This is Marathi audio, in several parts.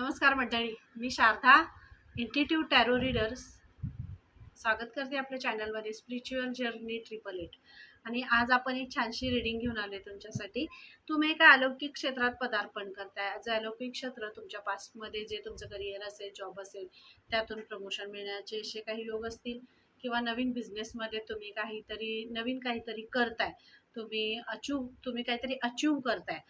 नमस्कार मंडळी मी शारदा इंटिट्यूट टॅरो रीडर्स स्वागत करते आपल्या चॅनलमध्ये स्पिरिच्युअल जर्नी ट्रिपल एट आणि आज आपण एक छानशी रीडिंग घेऊन आले तुमच्यासाठी. तुम्ही एका अलौकिक क्षेत्रात पदार्पण करताय. जे अलौकिक क्षेत्र तुमच्या पास्टमध्ये जे तुमचं करिअर असेल जॉब असेल त्यातून प्रमोशन मिळण्याचे असे काही योग असतील किंवा नवीन बिझनेसमध्ये तुम्ही काहीतरी नवीन काहीतरी करताय. तुम्ही अचीव तुम्ही काहीतरी अचीव करताय.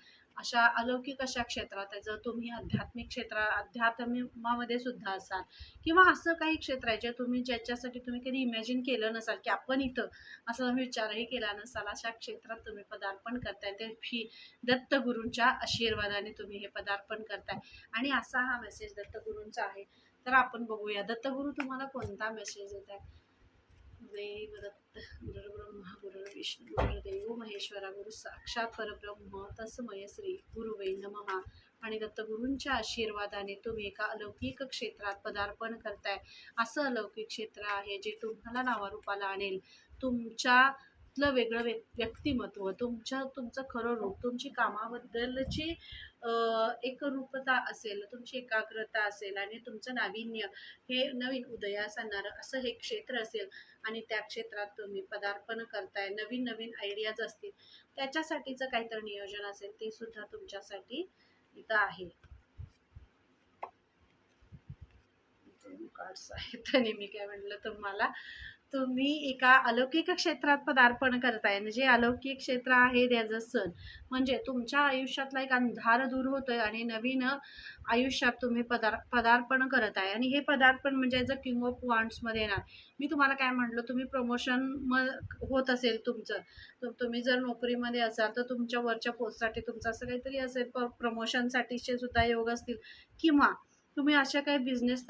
अशा अलौकिक अशा क्षेत्रात आहे. जर तुम्ही आध्यात्मिक क्षेत्रा अध्यात्मामध्ये सुद्धा असाल किंवा असं काही क्षेत्र आहे जे तुम्ही ज्याच्यासाठी तुम्ही कधी इमॅजिन केलं नसाल की आपण इथं असं तुम्ही विचारही केला नसाल अशा क्षेत्रात तुम्ही पदार्पण करताय. ते फी दत्तगुरूंच्या आशीर्वादाने तुम्ही हे पदार्पण करताय. आणि असा हा मेसेज दत्तगुरूंचा आहे. तर आपण बघूया. दत्तगुरू तुम्हाला कोणता मेसेज देत आहे देव दत्त गुरुब्रह्मा गुरु विष्णू गुरुदेव महेश्वरा गुरु साक्षात परब्रह्म तस्मय श्री गुरुवे नमहा. आणि दत्तगुरूंच्या आशीर्वादाने तुम्ही एका अलौकिक क्षेत्रात पदार्पण करताय. असं अलौकिक क्षेत्र आहे जे तुम्हाला नावारूपाला आणेल. तुमच्यातलं वेगळं व्य व्यक्तिमत्व तुमच्या तुमचं खरं रूप तुमची कामाबद्दलची एकरूपता असेल तुमची एकाग्रता असेल आणि तुमचं नाविन्य हे नवीन उदयास आणणारं असं हे क्षेत्र असेल आणि त्या क्षेत्रात तुम्ही पदार्पण करताय नवीन नवीन आयडियाज असतील त्याच्यासाठीचं काहीतरी नियोजन असेल ते सुद्धा तुमच्यासाठी इथं आहे. कार्ड्स आहेत. आणि मी काय म्हटलं तुम्हाला? तुम्ही एका अलौकिक क्षेत्रात पदार्पण करताय. म्हणजे अलौकिक क्षेत्र आहे त्याचं सण. म्हणजे तुमच्या आयुष्यातला एक अंधार दूर होतोय आणि नवीन आयुष्यात तुम्ही पदार पदार्पण करत आहे आणि हे पदार्पण म्हणजे ॲज अ किंग ऑफ वॉन्ट्समध्ये येणार. मी तुम्हाला काय म्हटलं तुम्ही प्रमोशन म होत असेल तुमचं तर तुम्ही जर नोकरीमध्ये असाल तर तुमच्या वरच्या पोस्टसाठी तुमचं असं काहीतरी असेल प प्रमोशनसाठीचे सुद्धा योग असतील. किंवा तुम्ही अशा काही बिझनेस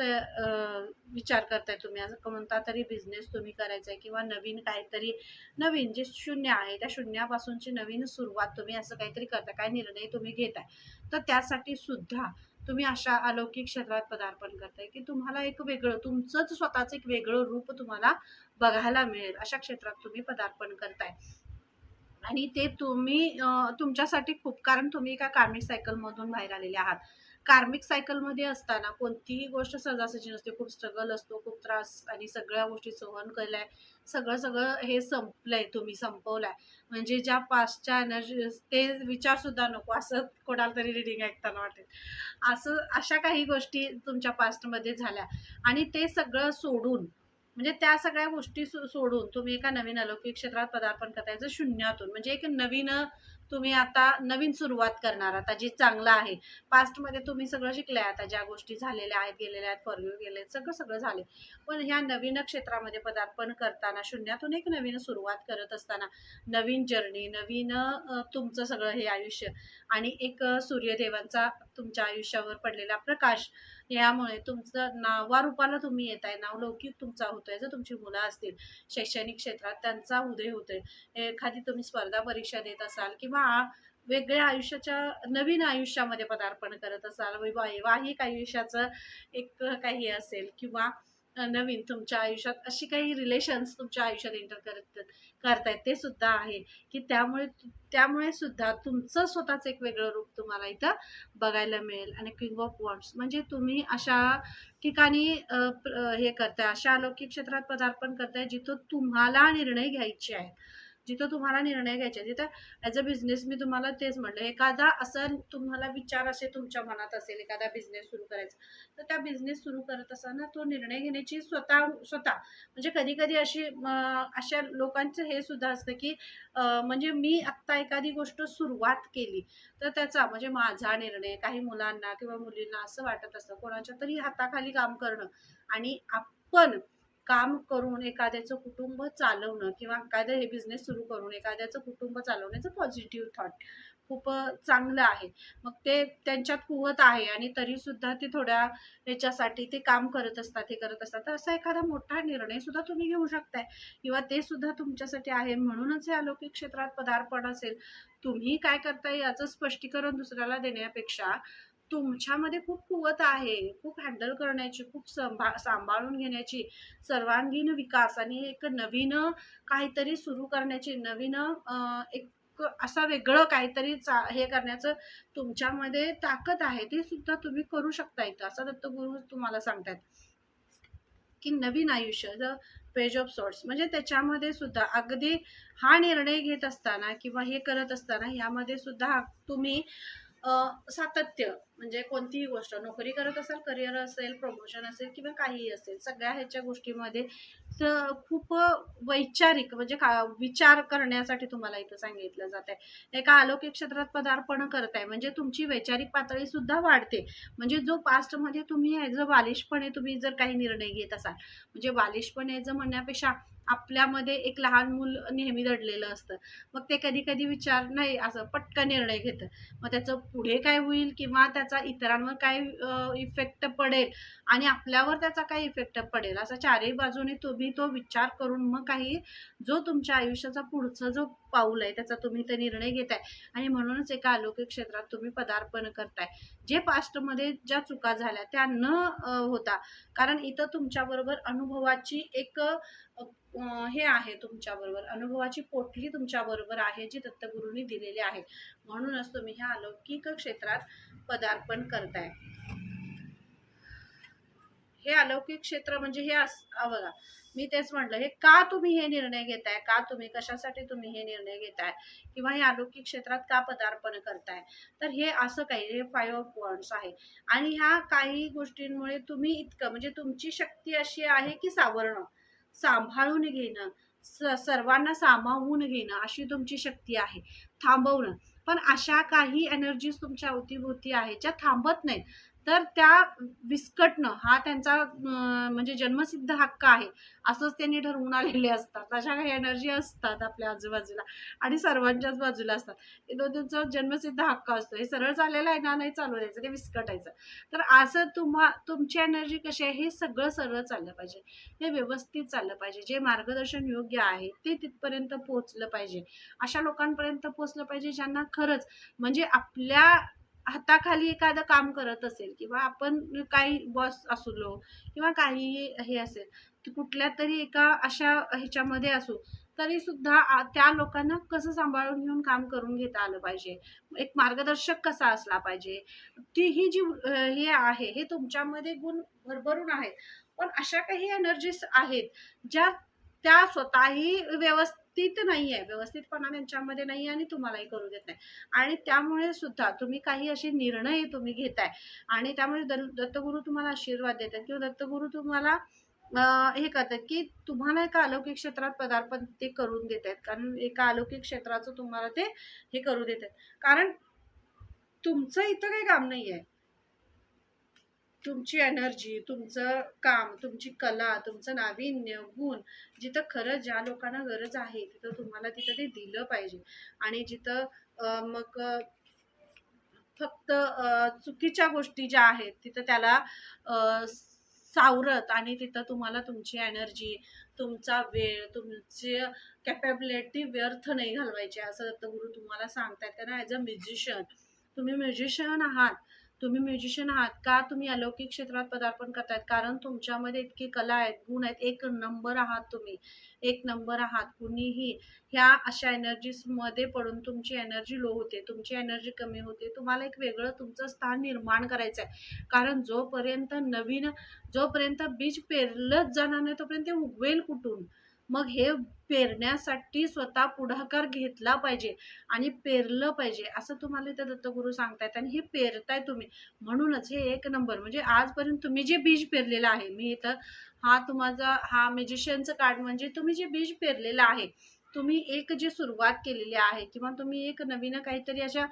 विचार करताय तुम्ही? असं कोणता तरी बिझनेस तुम्ही करायचा आहे किंवा नवीन काहीतरी नवीन जे शून्य आहे त्या शून्यापासूनची नवीन सुरुवात तुम्ही असं काहीतरी करताय काय निर्णय तुम्ही घेताय? तर त्यासाठी सुद्धा तुम्ही अशा अलौकिक क्षेत्रात पदार्पण करताय की तुम्हाला एक वेगळं तुमचंच स्वतःचं एक वेगळं रूप तुम्हाला बघायला मिळेल. अशा क्षेत्रात तुम्ही पदार्पण करताय. आणि ते तुम्ही तुमच्यासाठी खूप कारण तुम्ही एका कार्मिक सायकलमधून बाहेर आलेले आहात. कार्मिक सायकलमध्ये असताना कोणतीही गोष्ट सहजासहजी नसते. खूप स्ट्रगल असतो खूप त्रास आणि सगळ्या गोष्टी सहन केल्याय. सगळं सगळं हे संपलंय तुम्ही संपवलंय. म्हणजे ज्या पास्टच्या एनर्जी ते विचार सुद्धा नको. असं कोणाला तरी रिडिंग ऐकताना वाटेल. असं अशा काही गोष्टी तुमच्या पास्टमध्ये झाल्या. आणि ते सगळं सोडून म्हणजे त्या सगळ्या गोष्टी सो- सोडून तुम्ही एका नवीन अलौकिक क्षेत्रात पदार्पण करतायचं शून्यातून म्हणजे एक नवीन तुम्ही आता नवीन सुरुवात करणार आता जे चांगलं आहे. पास्टमध्ये तुम्ही सगळं शिकलंय आता ज्या गोष्टी झालेल्या आहेत गेलेल्या आहेत फॉरव्ह्यू गेले आहेत सगळं सगळं झाले. पण ह्या नवीन क्षेत्रामध्ये पदार्पण करताना शून्यातून एक नवीन सुरुवात करत असताना नवीन जर्नी नवीन तुमचं सगळं हे आयुष्य आणि एक सूर्यदेवांचा तुमच्या आयुष्यावर पडलेला प्रकाश यामुळे तुमचं नावारूपाला तुम्ही येत आहे नावलौकिक तुमचा होतोय जर तुमची मुलं असतील शैक्षणिक क्षेत्रात त्यांचा उदय होतोय. एखादी तुम्ही स्पर्धा परीक्षा देत असाल किंवा वेगळ्या आयुष्याच्या नवीन आयुष्यामध्ये पदार्पण करत असाल वैवाहिक आयुष्याचं एक काही असेल किंवा नवीन तुमच्या आयुष्यात अशी काही रिलेशन्स तुमच्या आयुष्यात एंटर करत करताय ते सुद्धा आहे की त्यामुळे त्यामुळे सुद्धा तुमचं स्वतःच एक वेगळं रूप तुम्हाला इथं बघायला मिळेल. आणि किंग ऑफ वॉन्ड्स म्हणजे तुम्ही अशा ठिकाणी हे करताय अशा अलौकिक क्षेत्रात पदार्पण करताय जिथं तुम्हाला निर्णय घ्यायचे आहेत. जिथं तुम्हाला निर्णय घ्यायचे जिथं ॲज अ बिझनेस मी तुम्हाला तेच म्हटलं एखादा असं तुम्हाला विचार असे तुमच्या मनात असेल एखादा बिझनेस सुरू करायचा तर त्या बिझनेस सुरू करत असताना तो निर्णय घेण्याची स्वतः स्वतः. म्हणजे कधी कधी अशी अशा लोकांचं हे सुद्धा असतं की म्हणजे मी आत्ता एखादी गोष्ट सुरुवात केली तर त्याचा म्हणजे माझा निर्णय काही मुलांना किंवा मुलींना असं वाटत असतं कोणाच्या तरी हाताखाली काम करणं आणि आपण काम करून एखाद्याचं कुटुंब चालवणं किंवा एखादं हे बिझनेस सुरू करून एखाद्याचं कुटुंब चालवण्याचं पॉझिटिव्ह थॉट खूप चांगलं आहे. मग ते त्यांच्यात कुवत आहे आणि तरी सुद्धा ते थोड्या याच्यासाठी ते काम करत असतात हे करत असतात. तर असा एखादा मोठा निर्णय सुद्धा तुम्ही घेऊ शकताय किंवा ते सुद्धा तुमच्यासाठी आहे. म्हणूनच हे अलौकिक क्षेत्रात पदार्पण असेल. तुम्ही काय करताय याचं स्पष्टीकरण दुसऱ्याला देण्यापेक्षा तुमच्यामध्ये खूप कुवत आहे खूप हँडल करण्याची खूप संभा सांभाळून घेण्याची सर्वांगीण विकास आणि एक नवीन काहीतरी सुरू करण्याची नवीन एक असा वेगळं काहीतरी चा हे करण्याचं तुमच्यामध्ये ताकद आहे ते सुद्धा तुम्ही करू शकता इथं असं दत्तगुरु तुम्हाला सांगतात की नवीन आयुष्य द पेज ऑफ सॉर्ट्स म्हणजे त्याच्यामध्ये सुद्धा अगदी हा निर्णय घेत असताना किंवा हे करत असताना यामध्ये सुद्धा तुम्ही सातत्य म्हणजे कोणतीही गोष्ट नोकरी करत असाल करिअर असेल प्रमोशन असेल किंवा काहीही असेल सगळ्या ह्याच्या गोष्टीमध्ये खूप वैचारिक म्हणजे का विचार करण्यासाठी तुम्हाला इथं सांगितलं जात आहे एका अलौकिक क्षेत्रात पदार्पण करताय म्हणजे तुमची वैचारिक पातळी सुद्धा वाढते. म्हणजे जो पास्टमध्ये तुम्ही ॲज अ बालिशपणे तुम्ही जर काही निर्णय घेत असाल म्हणजे बालिशपणे ॲज अ म्हणण्यापेक्षा आपल्यामध्ये एक लहान मूल नेहमी दडलेलं असतं मग ते कधी कधी विचार नाही असं पटकन निर्णय घेतं. मग त्याचं पुढे काय होईल किंवा त्याचा इतरांवर काय इफेक्ट पडेल आणि आपल्यावर त्याचा काय इफेक्ट पडेल असा चारही बाजूने तुम्ही तो विचार करून मग काही जो तुमच्या आयुष्याचा पुढचा जो पाऊल आहे त्याचा तुम्ही ते निर्णय घेताय. आणि म्हणूनच एका अलौकिक क्षेत्रात तुम्ही पदार्पण करताय. जे पास्टमध्ये ज्या चुका झाल्या त्या न होता. कारण इथं तुमच्याबरोबर अनुभवाची एक हे आहे तुमच्याबरोबर अनुभवाची पोटली तुमच्याबरोबर आहे जी दत्तगुरूंनी दिलेली आहे. म्हणूनच तुम्ही ह्या अलौकिक क्षेत्रात पदार्पण करताय. हे अलौकिक क्षेत्र म्हणजे हे बघा मी तेच म्हटलं हे का तुम्ही हे निर्णय घेताय? का तुम्ही कशासाठी तुम्ही हे निर्णय घेताय? किंवा हे अलौकिक क्षेत्रात का पदार्पण करताय? तर हे असं काही हे फाईव्ह ऑफ पॉइंट्स आहे. आणि ह्या काही गोष्टींमुळे तुम्ही इतकं म्हणजे तुमची शक्ती अशी आहे की सावरणं सांभाळून घेणं स सर्वांना सामावून घेणं अशी तुमची शक्ती आहे थांबवणं. पण अशा काही एनर्जीज तुमच्या अवतीभोवती आहेत ज्या थांबत नाहीत. तर त्या विस्कटणं हा त्यांचा म्हणजे जन्मसिद्ध हक्क आहे. असंच त्यांनी ठरवून आलेले असतात. अशा काही एनर्जी असतात आपल्या आजूबाजूला. आणि सर्वांच्याच बाजूला असतात. हे दोन त्यांचा जन्मसिद्ध हक्क असतो. हे सरळ चाललेलं आहे ना नाही चालू द्यायचं ते विस्कटायचं. तर असं तुम्हा तुमची एनर्जी कशी आहे हे सगळं सरळ चाललं पाहिजे. हे व्यवस्थित चाललं पाहिजे. जे मार्गदर्शन योग्य आहे ते तिथपर्यंत पोहोचलं पाहिजे. अशा लोकांपर्यंत पोहोचलं पाहिजे ज्यांना खरंच म्हणजे आपल्या हाताखाली एखादं काम करत असेल किंवा आपण काही बॉस असलो किंवा काही हे असेल की कुठल्या तरी एका अशा ह्याच्यामध्ये असू तरी सुद्धा त्या लोकांना कसं सांभाळून घेऊन काम करून घेता आलं पाहिजे? एक मार्गदर्शक कसा असला पाहिजे? ती ही जी हे आहे हे तुमच्यामध्ये गुण भरभरून आहेत. पण अशा काही एनर्जीज आहेत ज्या त्या स्वतःही व्यवस्थित नाही आहे व्यवस्थितपणा त्यांच्यामध्ये नाही आहे आणि तुम्हालाही करू देत नाही. आणि त्यामुळे सुद्धा तुम्ही काही असे निर्णय तुम्ही घेताय. आणि त्यामुळे दल- दत्तगुरू तुम्हाला आशीर्वाद देतात किंवा दत्तगुरू तुम्हाला हे करतात की तुम्हाला एका अलौकिक क्षेत्रात पदार्पण ते करून देत आहेत कारण एका अलौकिक क्षेत्राचं तुम्हाला ते हे करू देत आहेत कारण तुमचं इथं काही काम नाही आहे तुमची एनर्जी तुमचं काम तुमची कला तुमचं नाविन्य गुण जिथं खरं ज्या लोकांना गरज आहे तिथं तुम्हाला तिथं ते दिलं पाहिजे. आणि जिथं मग फक्त चुकीच्या गोष्टी ज्या आहेत तिथं त्याला सावरत आणि तिथं तुम्हाला तुमची एनर्जी तुमचा वेळ तुमची कॅपेबिलिटी व्यर्थ नाही घालवायची असं दत्तगुरू तुम्हाला सांगतात कारण ॲज अ म्युझिशियन तुम्ही म्युझिशियन आहात तुम्ही म्युझिशियन आहात का? तुम्ही अलौकिक क्षेत्रात पदार्पण करतायत. कारण तुमच्यामध्ये इतकी कला आहेत गुण आहेत. एक नंबर आहात तुम्ही. एक नंबर आहात. कुणीही ह्या अशा एनर्जीजमध्ये पडून तुमची एनर्जी लो होते तुमची एनर्जी कमी होते. तुम्हाला एक वेगळं तुमचं स्थान निर्माण करायचं आहे कारण जोपर्यंत नवीन जोपर्यंत बीज पेरलंच जाणार नाही तोपर्यंत ते उगवेल कुठून? मग हे पेरण्यासाठी स्वतः पुढाकार घेतला पाहिजे आणि पेरलं पाहिजे असं तुम्हाला इथं दत्तगुरू सांगतायत आणि हे पेरताय तुम्ही. म्हणूनच हे एक नंबर म्हणजे आजपर्यंत तुम्ही जे बीज पेरलेलं आहे मी इथं हा तुम्हाला हा म्युझिशियनचं कार्ड म्हणजे तुम्ही जे बीज पेरलेलं आहे तुम्ही एक जी सुरुवात केलेली आहे किंवा तुम्ही एक नवीन काहीतरी अशा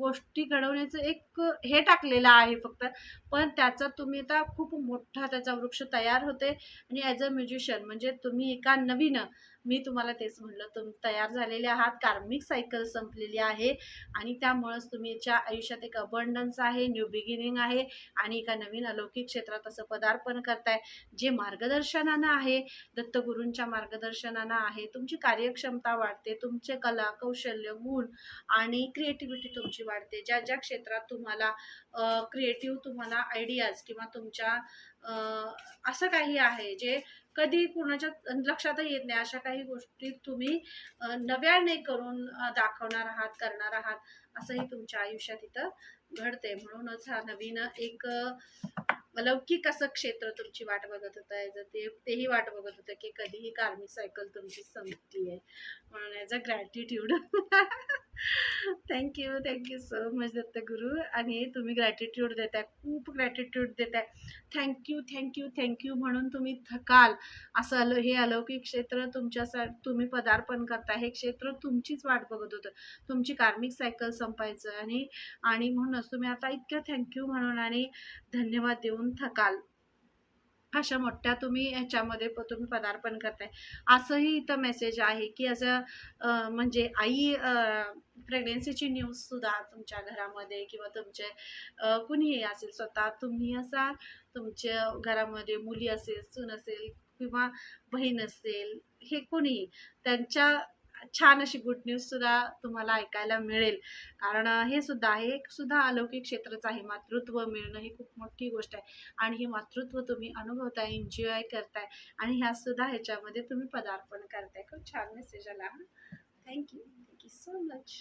गोष्टी घडवण्याचं एक हे टाकलेलं आहे फक्त. पण त्याचा तुम्ही आता खूप मोठा त्याचा वृक्ष तयार होते. आणि ॲज अ म्युझिशियन म्हणजे तुम्ही एका नवीन मी तुम्हाला तेच म्हणलं तुम्ही तयार झालेले आहात कार्मिक सायकल संपलेली आहे आणि त्यामुळंच तुमच्या आयुष्यात एक अबंडन्स आहे न्यू बिगिनिंग आहे आणि एका नवीन अलौकिक क्षेत्रात असं पदार्पण करताय. जे मार्गदर्शनानं आहे दत्तगुरूंच्या मार्गदर्शनानं आहे तुमची कार्यक्षमता वाढते तुमचे कला कौशल्य गुण आणि क्रिएटिव्हिटी तुमची वाढते. ज्या ज्या क्षेत्रात तुम्हाला क्रिएटिव्ह तुम्हाला आयडियाज किंवा तुमच्या असं काही आहे जे कधी कुणाच्या लक्षातही येत नाही. अशा काही गोष्टी तुम्ही नव्याने करून दाखवणार आहात करणार आहात असंही तुमच्या आयुष्यात इथं घडते म्हणूनच हा नवीन एक अलौकिक असं क्षेत्र तुमची वाट बघत होतं. ॲज ते तेही वाट बघत होतं की कधीही कार्मिक सायकल तुमची संपली आहे म्हणून as a gratitude thank you thank you so much Dattaguru आणि तुम्ही ग्रॅटिट्यूड देताय खूप ग्रॅटिट्यूड देताय. थँक्यू थँक्यू थँक्यू म्हणून तुम्ही थकाल. असं अल हे अलौकिक क्षेत्र तुमच्यासा तुम्ही पदार्पण करताय हे क्षेत्र तुमचीच वाट बघत होतं. तुमची कार्मिक सायकल संपायचं आणि आणि म्हणूनच तुम्ही आता इतकं थँक्यू म्हणून आणि धन्यवाद देऊन थकाल. अशा मोठ्या तुम्ही ह्याच्यामध्ये प- तुम्ही पदार्पण करताय. असंही इथं मेसेज आहे की असं म्हणजे आई प्रेग्नेन्सीची न्यूज सुद्धा तुमच्या घरामध्ये किंवा तुमचे कुणीही असेल स्वतः तुम्ही असाल तुमच्या घरामध्ये मुली असेल सून असेल किंवा बहीण असेल हे कोणीही त्यांच्या छान अशी गुड न्यूज सुद्धा तुम्हाला ऐकायला मिळेल. कारण हे सुद्धा आहे एक सुद्धा अलौकिक क्षेत्रच आहे. मातृत्व मिळणं ही खूप मोठी गोष्ट आहे. आणि हे मातृत्व तुम्ही अनुभवताय एन्जॉय करताय आणि ह्या सुद्धा ह्याच्यामध्ये तुम्ही पदार्पण करताय. खूप छान मेसेज आला thank you thank you so much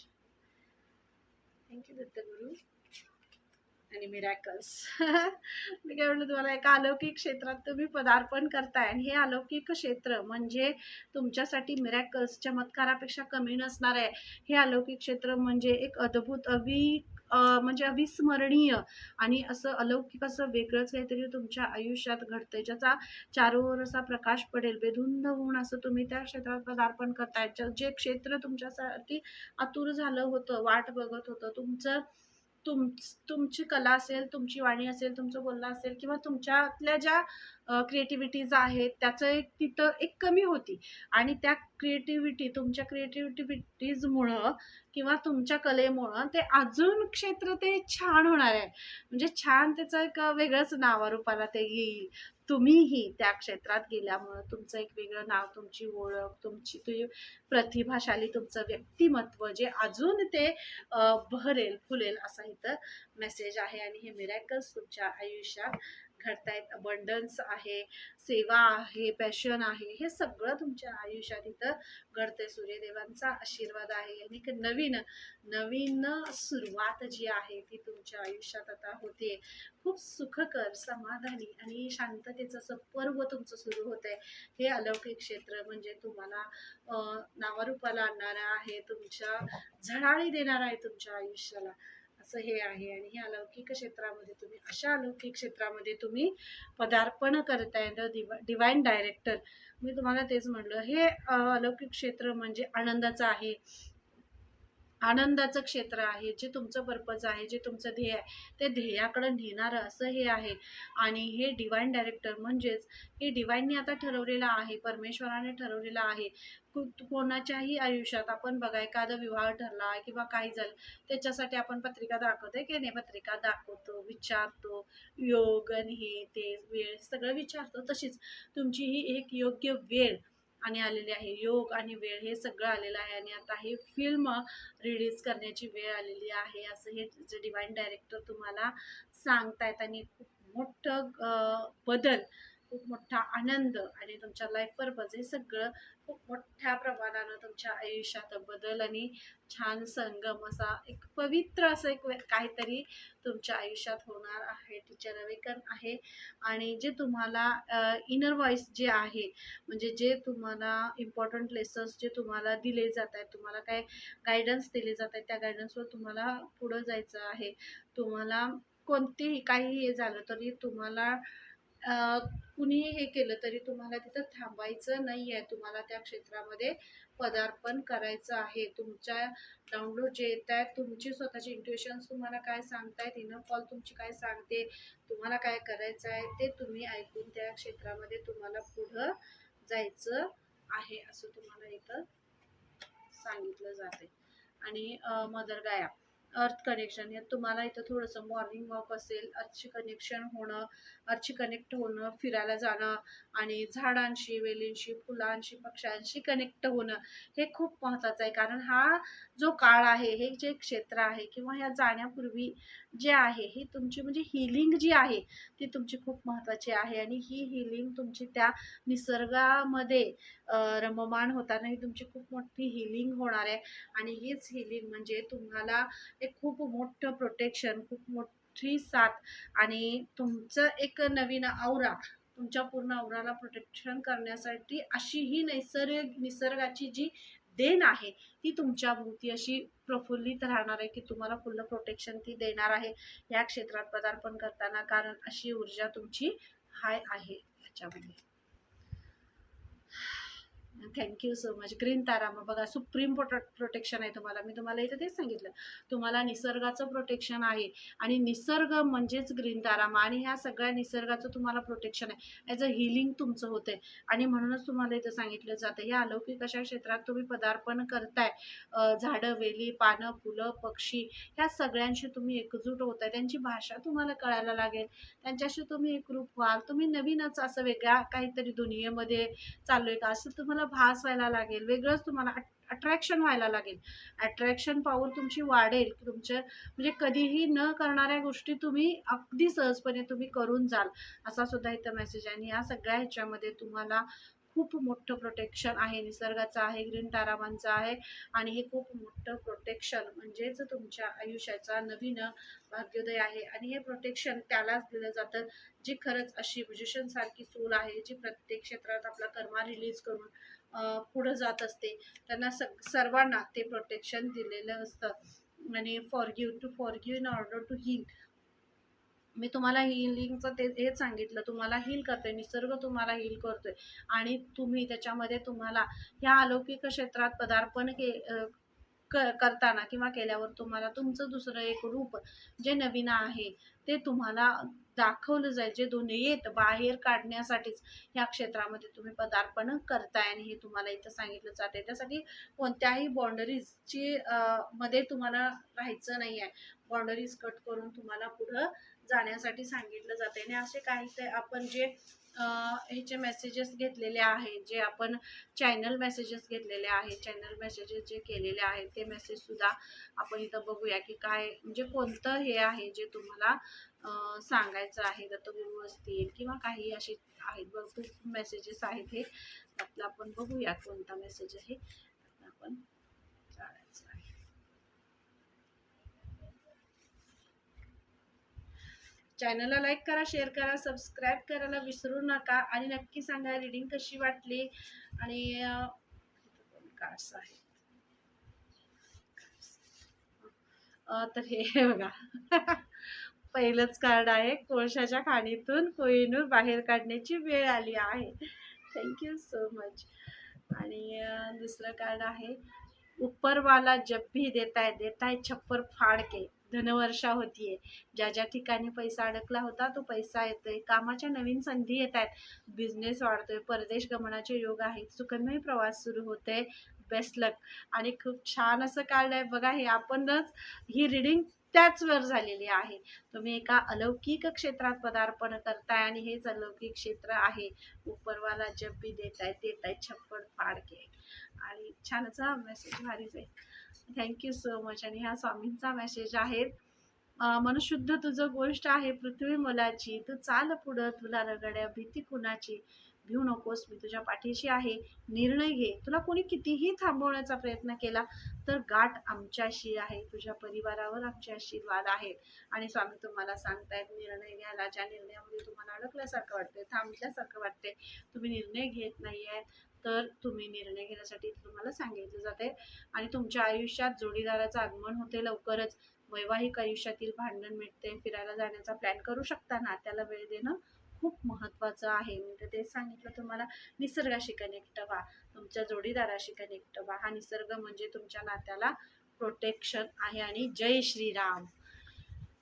thank you Dattaguru. आणि मिरॅकल्स मी काय म्हणलं तुम्हाला एका अलौकिक क्षेत्रात तुम्ही पदार्पण करताय आणि हे अलौकिक क्षेत्र म्हणजे तुमच्यासाठी मिरॅकल्स चमत्कारापेक्षा कमी नसणार आहे. हे अलौकिक क्षेत्र म्हणजे एक अद्भुत अवि म्हणजे अविस्मरणीय आणि असं अलौकिक असं वेगळंच काहीतरी तुमच्या आयुष्यात घडतंय ज्याचा चारोवर असा प्रकाश पडेल बेधुंद होऊन असं तुम्ही त्या क्षेत्रात पदार्पण करताय. जे क्षेत्र तुमच्यासाठी आतुर झालं होतं वाट बघत होतं तुमचं तुम तुमची कला असेल तुमची वाणी असेल तुमचं बोलणं असेल किंवा तुमच्यातल्या ज्या क्रिएटिव्हिटीज आहेत त्याचं एक तिथं एक कमी होती. आणि त्या क्रिएटिव्हिटी तुमच्या क्रिएटिव्हिटीजमुळं किंवा तुमच्या कलेमुळं ते अजून क्षेत्र ते छान होणार आहे. म्हणजे छान त्याचं एक वेगळंच नावारूपाला ते येईल. तुम्हीही त्या क्षेत्रात गेल्यामुळं तुमचं एक वेगळं नाव तुमची ओळख तुमची ती प्रतिभाशाली तुमचं व्यक्तिमत्व जे अजून ते भरेल फुलेल असा इथं मेसेज आहे. आणि हे मिरॅकल्स तुमच्या आयुष्यात घडतायत अबंडन्स आहे सेवा आहे पॅशन आहे हे सगळं तुमच्या आयुष्यात इथं घडतंय. सूर्यदेवांचा आशीर्वाद आहे. आणि एक नवीन नवीन सुरुवात जी आहे ती तुमच्या आयुष्यात आता होते. खूप सुखकर समाधानी आणि शांततेचं असं पर्व तुमचं सुरू होत आहे हे अलौकिक क्षेत्र म्हणजे तुम्हाला नावारूपाला आणणारं आहे तुमच्या झळाळी देणार आहे तुमच्या आयुष्याला. असं हे आहे आणि हे अलौकिक क्षेत्रामध्ये तुम्ही अशा अलौकिक क्षेत्रामध्ये तुम्ही पदार्पण करताय. डिवाईन डायरेक्टर मी तुम्हाला तेच म्हणलं हे अलौकिक क्षेत्र म्हणजे आनंदाचं आहे. आनंदाचं क्षेत्र आहे जे तुमचं पर्पज आहे जे तुमचं ध्येय आहे ते ध्येयाकडं नेणारं असं हे आहे. आणि हे डिवाईन डायरेक्टर म्हणजेच हे डिवाईनने आता ठरवलेलं आहे परमेश्वराने ठरवलेलं आहे. कोणाच्याही आयुष्यात आपण बघा एखादा विवाह ठरला किंवा काही झालं त्याच्यासाठी आपण पत्रिका दाखवतोय की नाही? पत्रिका दाखवतो विचारतो योग आणि हे ते वेळ सगळं विचारतो. तशीच तुमची ही एक योग्य वेळ आणि आलेली आहे. योग आणि वेळ हे सगळं आलेलं आहे आणि आता हे फिल्म रिलीज करण्याची वेळ आलेली आहे. असं हे जे डायरेक्टर तुम्हाला सांगतायत आणि खूप मोठं बदल खूप मोठा आनंद आणि तुमच्या लाईफवर बजे म्हणजे सगळं खूप मोठ्या प्रमाणानं तुमच्या आयुष्यात बदल आणि छान संगम असा एक पवित्र असं एक काहीतरी तुमच्या आयुष्यात होणार आहे. टीचर अवेकन आहे. आणि जे तुम्हाला इनर व्हॉइस जे आहे म्हणजे जे तुम्हाला इम्पॉर्टंट लेसन्स जे तुम्हाला दिले जात आहेत तुम्हाला काय गायडन्स दिले जात आहेत त्या गायडन्सवर तुम्हाला पुढं जायचं आहे. तुम्हाला कोणतेही काही हे झालं तरी तुम्हाला कुणीही हे केलं तरी तुम्हाला तिथं थांबायचं नाही आहे तुम्हाला त्या क्षेत्रामध्ये पदार्पण करायचं आहे. तुमच्या डाउनलोड जे येत आहेत तुमची स्वतःची इंट्युशन्स तुम्हाला काय सांगतायत इनर कॉल तुमची काय सांगते तुम्हाला काय करायचं आहे ते तुम्ही ऐकून त्या क्षेत्रामध्ये तुम्हाला पुढं जायचं आहे असं तुम्हाला इथं सांगितलं जाते. आणि मदर गाया अर्थ कनेक्शन हे तुम्हाला इथं थोडंसं मॉर्निंग वॉक असेल अर्थ कनेक्शन होणं अर्थशी कनेक्ट होणं फिरायला जाणं आणि झाडांशी वेलींशी फुलांशी पक्ष्यांशी कनेक्ट होणं हे खूप महत्त्वाचं आहे. कारण हा जो काळ आहे हे जे क्षेत्र आहे किंवा ह्या जाण्यापूर्वी जे आहे ही तुमची म्हणजे हिलिंग जी आहे ती तुमची खूप महत्त्वाची आहे आणि ही हिलिंग तुमची त्या निसर्गामध्ये रममाण होताना ही तुमची खूप मोठी हिलिंग होणार आहे. आणि हीच हिलिंग म्हणजे तुम्हाला एक खूप मोठं प्रोटेक्शन खूप मोठं थ्री सात आणि तुमचं एक नवीन आवरा तुमच्या पूर्ण आवराला प्रोटेक्शन करण्यासाठी अशी ही नैसर्गिक निसर्गाची जी देण आहे ती तुमच्या भोवती अशी प्रफुल्लित राहणार आहे की तुम्हाला फुल्ल प्रोटेक्शन ती देणार आहे. या क्षेत्रात पदार्पण करताना कारण अशी ऊर्जा तुमची हाय आहे याच्यामध्ये. Thank you so much green Tara मग बघा सुप्रीम प्रोटेक्शन आहे तुम्हाला. मी तुम्हाला इथं तेच सांगितलं. तुम्हाला निसर्गाचं प्रोटेक्शन आहे. आणि निसर्ग म्हणजेच ग्रीन तारामा आणि ह्या सगळ्या निसर्गाचं तुम्हाला प्रोटेक्शन आहे. ॲज अ हिलिंग तुमचं होतं आणि म्हणूनच तुम्हाला इथं सांगितलं जातं या अलौकिक अशा क्षेत्रात तुम्ही पदार्पण करताय. झाडं वेली पानं फुलं पक्षी ह्या सगळ्यांशी तुम्ही एकजूट होताय. त्यांची भाषा तुम्हाला कळायला लागेल. त्यांच्याशी तुम्ही एकरूप व्हाल. तुम्ही नवीनच असं वेगळ्या काहीतरी दुनियेमध्ये चालू आहे का? असं तुम्हाला भास व्हायला लागेल वेगळंच तुम्हाला अट्रॅक्शन व्हायला लागेल. अट्रॅक्शन पॉवर तुमची वाढेल तुमच्या म्हणजे कधीही न करणाऱ्या गोष्टी तुम्ही अगदी सहजपणे तुम्ही करून जाल असा सुद्धा इथं मेसेज आहे. आणि या सगळ्या ह्याच्यामध्ये तुम्हाला खूप मोठं प्रोटेक्शन आहे निसर्गाचं आहे ग्रीन तारामांचं आहे. आणि हे खूप मोठं प्रोटेक्शन म्हणजेच तुमच्या आयुष्याचा नवीन भाग्योदय आहे. आणि हे प्रोटेक्शन त्यालाच दिलं जातं जी खरंच अशी म्युझिशियनसारखी सोल आहे जी प्रत्येक क्षेत्रात आपला कर्मा रिलीज करून पुढं जात असते. त्यांना सग सर्वांना ते प्रोटेक्शन दिलेलं असतं. आणि forgive to forgive in order to heal मी तुम्हाला हिलिंगचं ते हेच सांगितलं. तुम्हाला हील करते निसर्ग तुम्हाला हील करतोय. आणि तुम्ही त्याच्यामध्ये तुम्हाला ह्या अलौकिक क्षेत्रात पदार्पण के क करताना किंवा केल्यावर तुम्हाला तुमचं दुसरं एक रूप जे नवीन आहे ते तुम्हाला दाखवलं जाईल जे दुनियेत बाहेर काढण्यासाठीच ह्या क्षेत्रामध्ये तुम्ही पदार्पण करताय आणि हे तुम्हाला इथं सांगितलं जाते त्यासाठी कोणत्याही बाउंडरीजची मध्ये तुम्हाला राहायचं नाही आहे. बाउंडरीज कट करून तुम्हाला पुढं जाण्यासाठी सांगितलं जाते आणि असे काही ते आपण जे ह्याचे मेसेजेस घेतलेले आहेत जे आपण चॅनल मेसेजेस घेतलेले आहेत चॅनल मेसेजेस जे केलेले आहेत ते मेसेजसुद्धा आपण इथं बघूया की काय म्हणजे कोणतं हे आहे जे तुम्हाला सांगायचं आहे दत्तगुरू असतील किंवा काही असे आहेत भरपूर मेसेजेस आहेत हे. त्यातलं आपण बघूया कोणता मेसेज आहे. आपण जायचं आहे चॅनलला लाईक करा शेअर करा सबस्क्राईब करायला विसरू नका आणि नक्की सांगा रिडिंग कशी वाटली आणि कार्ड्स आहेत. तर हे बघा. पहिलंच कार्ड आहे कोळशाच्या खाणीतून कोहिनूर बाहेर काढण्याची वेळ आली आहे. थँक्यू सो मच आणि दुसरं कार्ड आहे ऊपरवाला जब भी देता है देता है छप्पर फाड़ के धनवर्षा होतीये ज्या ज्या ठिकाणी पैसा अडकला होता तो पैसा येतोय. कामाच्या नवीन संधी येत आहेत. बिझनेस वाढतोय परदेश गमनाचे योग आहेत. सुखमय प्रवास सुरू होते बेस्ट लक आणि खूप छान असं कार्ड आहे बघा हे आपणच ही रिडिंग त्याच वर झालेली आहे. तुम्ही एका अलौकिक क्षेत्रात पदार्पण करताय आणि हेच अलौकिक क्षेत्र आहे. उपरवाला जब भी देत आहे देत आहे छप्पड फाडके आणि छान असा मेसेज भारीच आहे. थँक्यू सो मच आणि ह्या स्वामींचा मेसेज आहे. अं, मनशुद्ध तुझं गोष्ट आहे पृथ्वी मुलाची. तू चाल पुढं तुला रगड्या भीती कुणाची? भिऊ नकोस मी तुझ्या पाठीशी आहे निर्णय घे. तुला कोणी कितीही थांबवण्याचा प्रयत्न केला तर गाठ आमच्याशी आहे तुझ्या परिवारावर आमचे आशीर्वाद आहेत. आणि स्वामी तुम्हाला सांगतायत निर्णय घ्यायला ज्या निर्णयामध्ये तुम्हाला अडकल्यासारखं वाटते थांबल्यासारखं वाटते तुम्ही निर्णय घेत नाही आहे तर तुम्ही निर्णय घेण्यासाठी तुम्हाला सांगितलं जाते आणि तुमच्या आयुष्यात जोडीदाराचं आगमन होते लवकरच. वैवाहिक आयुष्यातील भांडण मिटते फिरायला जाण्याचा प्लॅन करू शकता ना त्याला वेळ देणं खूप महत्त्वाचं आहे. मी तर सांगितलं तुम्हाला निसर्गाशी कनेक्ट व्हा. तुमच्या जोडीदाराशी कनेक्ट व्हा. हा निसर्ग म्हणजे तुमच्या नात्याला प्रोटेक्शन आहे आणि जय श्रीराम.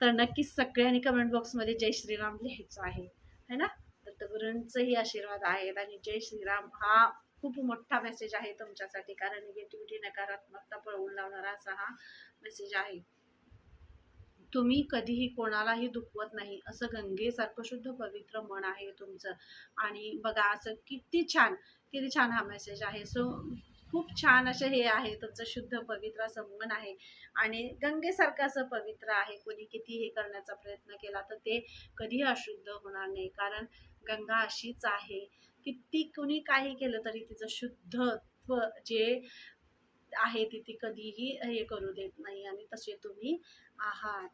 तर नक्कीच सगळ्यांनी कमेंट बॉक्समध्ये जय श्रीराम लिहायचं आहे. है ना? दत्तगुरूंचंही आशीर्वाद आहेत आणि जय श्रीराम हा खूप मोठा मेसेज आहे तुमच्यासाठी. कारण निगेटिव्हिटी नकारात्मकता पळवून लावणारा असा हा मेसेज आहे. तुम्ही कधीही कोणालाही दुखवत नाही. असं गंगेसारखं शुद्ध पवित्र मन आहे तुमचं. आणि बघा असं किती छान किती छान हा मेसेज आहे. सो खूप छान असं हे आहे तुमचं शुद्ध पवित्र असं मन आहे. आणि गंगेसारखं असं पवित्र आहे कोणी किती हे करण्याचा प्रयत्न केला तर ते कधीही अशुद्ध होणार नाही. कारण गंगा अशीच आहे. किती कोणी काही केलं तरी तिचं शुद्धत्व जे आहे ती ती कधीही हे करू देत नाही. आणि तसे तुम्ही आहात.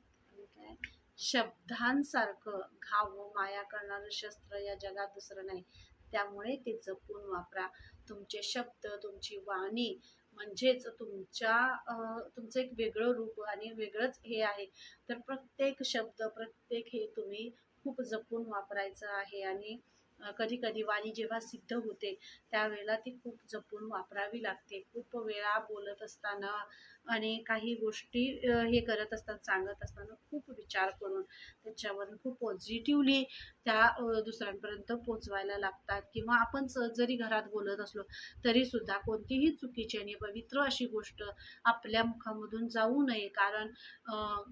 आहे शब्दांसारखं घाव माया करणारं शस्त्र या जगात दुसरं नाही. त्यामुळे ते जपून वापरा. तुमचे शब्द तुमची वाणी म्हणजेच तुमच्या तुमचं एक वेगळं रूप आणि वेगळंच हे आहे. तर प्रत्येक शब्द प्रत्येक हे तुम्ही खूप जपून वापरायचं आहे आणि कधी कधी वाणी जेव्हा सिद्ध होते त्यावेळेला ती खूप जपून वापरावी लागते. खूप वेळा बोलत असताना आणि काही गोष्टी हे करत असतात सांगत असताना खूप विचार करून त्याच्यावर खूप पॉझिटिव्हली त्या दुसऱ्यांपर्यंत पोचवायला लागतात. किंवा आपण जरी घरात बोलत असलो तरी सुद्धा कोणतीही चुकीची आणि पवित्र अशी गोष्ट आपल्या मुखामधून जाऊ नये. कारण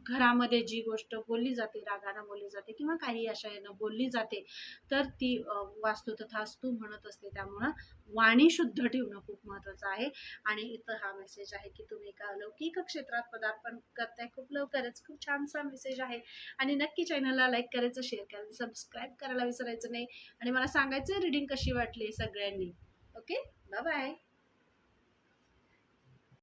घरामध्ये जी गोष्ट बोलली जाते रागानं बोलली जाते किंवा काही अशा यानं बोलली जाते तर ती अ, तथास्तू म्हणत असते. त्यामुळं वाणी शुद्ध ठेवणं खूप महत्त्वाचं आहे. आणि इथं हा मेसेज आहे की तुम्ही एका अलौकिक क्षेत्रात पदार्पण करताय. खूप लवकरच खूप छानसा मेसेज आहे. आणि नक्की चॅनलला लाईक करायचं शेअर करायचं सबस्क्राईब करायला विसरायचं नाही. आणि मला सांगायचं रिडिंग कशी वाटली सगळ्यांनी. Okay bye